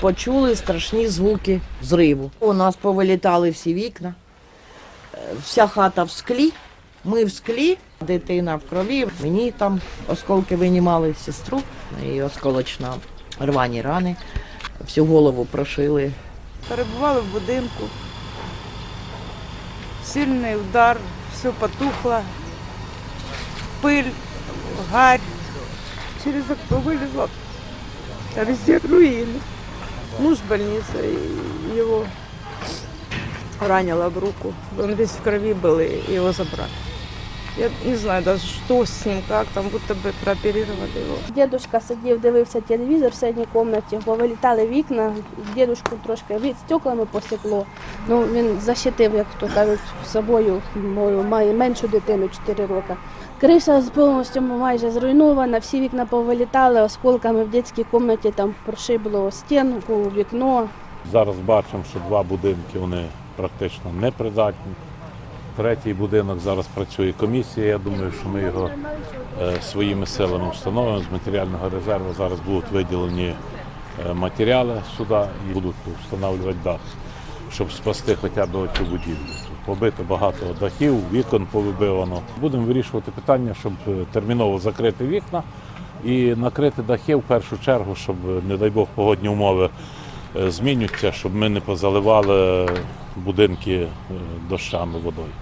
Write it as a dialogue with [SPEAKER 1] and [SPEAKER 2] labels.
[SPEAKER 1] почули страшні звуки зриву. У нас повилітали всі вікна, е, вся хата в склі. Ми в склі, дитина в крові. Мені там осколки винімали сестру, і осколочна рвані рани. Всю голову прошили.
[SPEAKER 2] Перебували в будинку. Сильний удар, все потухло. Пиль, гарь. Через окно вылезла. А везде руины. Муж в больнице, його ранило в руку. Он весь в крови был, и его забрали. Я не знаю даже, что с ним, как там, будто бы прооперировали его.
[SPEAKER 3] Дідушка сидів, дивився телевізор в середній кімнаті, повилітали вікна, дідушку трошки від стеклами посікло. Ну, він защитив, як то кажуть, собою мою має меншу дитину 4 роки. Криша з- повністю майже зруйнована, всі вікна повилітали, осколками в дитячій кімнаті там прошибло стінку, вікно.
[SPEAKER 4] Зараз бачимо, що два будинки вони практично непридатні. Третій будинок зараз працює комісія. Я думаю, що ми його е, своїми силами встановимо. З матеріального резерву зараз будуть виділені е, матеріали сюди і будуть встановлювати дах, щоб спасти хоча б цю будівлю. Побито багато дахів, вікон повибивано. Будемо вирішувати питання, щоб е, терміново закрити вікна і накрити дахи в першу чергу, щоб, не дай Бог, погодні умови змінюються, щоб ми не позаливали будинки е, дощами водою.